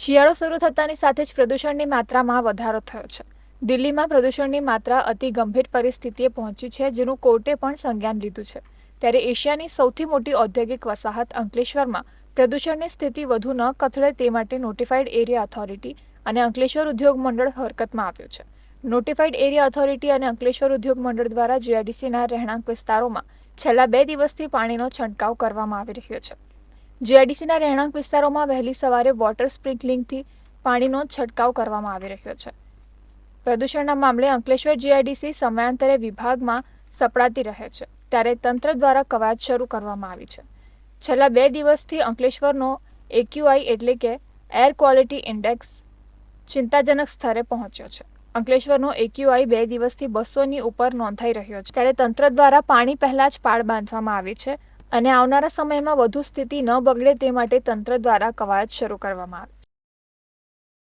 શિયાળો શરૂ થતાની સાથે જ પ્રદૂષણની માત્રામાં વધારો થયો છે. દિલ્હીમાં પ્રદૂષણની માત્રા અતિ ગંભીર પરિસ્થિતિએ પહોંચી છે, જેનું કોર્ટે પણ સંજ્ઞાન લીધું છે. ત્યારે એશિયાની સૌથી મોટી ઔદ્યોગિક વસાહત અંકલેશ્વરમાં પ્રદૂષણની સ્થિતિ વધુ ન કથળે તે માટે નોટિફાઈડ એરિયા ઓથોરિટી અને અંકલેશ્વર ઉદ્યોગ મંડળ હરકતમાં આવ્યું છે. નોટિફાઈડ એરિયા ઓથોરિટી અને અંકલેશ્વર ઉદ્યોગ મંડળ દ્વારા જીઆઈડીસીના રહેણાંક વિસ્તારોમાં છેલ્લા બે દિવસથી પાણીનો છંટકાવ કરવામાં આવી રહ્યો છે. જીઆઈડીસીના રહેણાંક વિસ્તારોમાં વહેલી સવારે વોટર સ્પ્રિંકલિંગથી પાણીનો છંટકાવ કરવામાં આવી રહ્યો છે. પ્રદૂષણના મામલે અંકલેશ્વર જીઆઈડીસી સમયાંતરે વિભાગમાં સપડાતી રહે છે. ત્યારે તંત્ર દ્વારા કવાયત શરૂ કરવામાં આવી છે. છેલ્લા બે દિવસથી અંકલેશ્વરનો એક્યુઆઈ એટલે કે એર ક્વોલિટી ઇન્ડેક્સ ચિંતાજનક સ્તરે પહોંચ્યો છે. અંકલેશ્વરનો એક્યુઆઈ બે દિવસથી બસોની ઉપર નોંધાઈ રહ્યો છે. ત્યારે તંત્ર દ્વારા પાણી પહેલાં જ પાળ બાંધવામાં આવી છે. અને આવનારા સમયમાં વધુ સ્થિતિ ન બગડે તે માટે તંત્ર દ્વારા કવાયત શરૂ કરવામાં આવી.